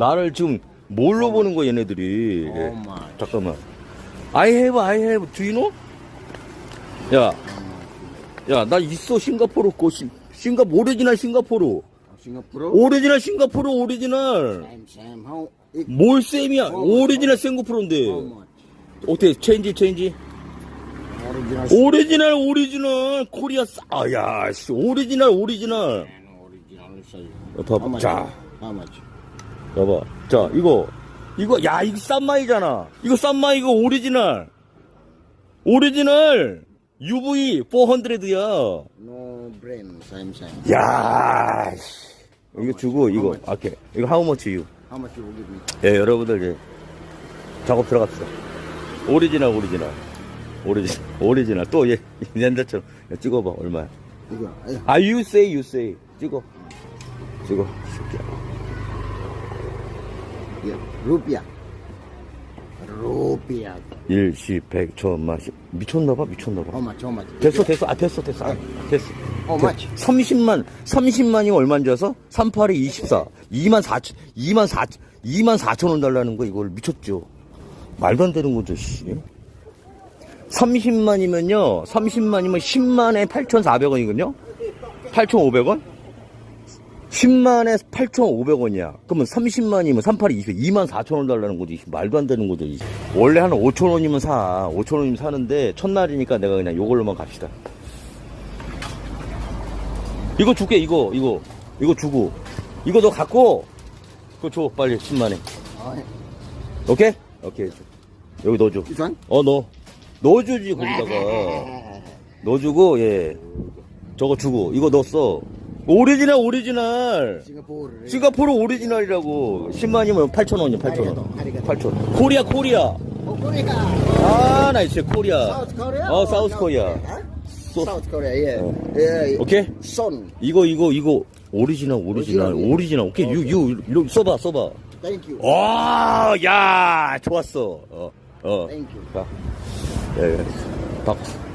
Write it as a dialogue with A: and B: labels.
A: 나를 지금 뭘로 보는 거야 얘네들이 예. 잠깐만 I have I have do you know? 야, 야, 나 있어 싱가포르 거 싱, 싱가 오리지널 싱가포르? 오리지널 싱가포르 오리지널
B: Same, same. How? It,
A: 뭘 쌤이야 오리지널 싱가포르인데
B: much?
A: 어떻게 체인지 체인지
B: Original.
A: 오리지널 오리지널 코리아 싸 아야 씨 오리지널 오리지널
B: and Original size.
A: 어, 봐봐.
B: How much?
A: 자.
B: How much?
A: 봐봐 자 이거 이거 야 이거 싼마이잖아 이거 싼마이 이거 오리지널 오리지널 UV 400야
B: No brand. Same, same.
A: 야 씨. 이거 주고 이거 오케이 이거 하우머치 유
B: How much you will give me?
A: 예, 여러분들 이제 작업 들어갔어. 오리지널, 오리지널. 오리지널, 오리지널. 또 얘, 옛날처럼. 야, 찍어봐, 얼마야.
B: 이거. 예.
A: 아, you say, you say. 찍어. 찍어. 새끼야.
B: 예. 루피아. 루피아.
A: 일시, 백, 천만, 십. 미쳤나 봐, 미쳤나봐.
B: How much? How much?
A: 됐어, 됐어. 아, 됐어, 됐어. 아, 됐어.
B: How much?
A: 30만, 30만이 얼마인 줄 알았어? 38이 24. 2만 4천, 2만 4, 2만 4천 원 달라는 거 이걸 미쳤죠. 말도 안 되는 거죠, 씨. 30만이면요, 30만이면 10만에 8,400원이거든요? 8,500원? 10만에 8,500원이야. 그러면 30만이면 38이 20, 2만 4천 원 달라는 거지. 씨. 말도 안 되는 거죠. 원래 한 5천 원이면 사. 5천 원이면 사는데, 첫날이니까 내가 그냥 요걸로만 갑시다. 이거 줄게, 이거, 이거. 이거 주고. 이거 너 갖고, 그거 줘, 빨리, 10만에.
B: 아, 예.
A: 오케이? 오케이. 줘. 여기 넣어줘.
B: One?
A: 어, 넣어. 넣어주지, 거기다가. 넣어주고, 예. 저거 주고. 이거 넣었어. 오리지널, 오리지널.
B: Singapore.
A: 싱가포르 오리지널이라고. 10만이면 8,000원이야, 8,000원. 8,000원. 코리아, 코리아.
B: Oh, Korea.
A: 아, 나 진짜 코리아.
B: South Korea?
A: 어, 사우스
B: North
A: 코리아.
B: Korea, huh?
A: So-
B: South Korea, yeah.
A: 어.
B: Yeah.
A: 오케이?
B: Son.
A: 이거, 이거, 이거. 오리지널,
B: 오리지널,
A: 오리지널. 오케이, 유, 유, 유, 써봐, 써봐.
B: Thank you.
A: 와, 야, 좋았어. 어, 어.
B: Thank you.
A: 자, 예, 예. 박수.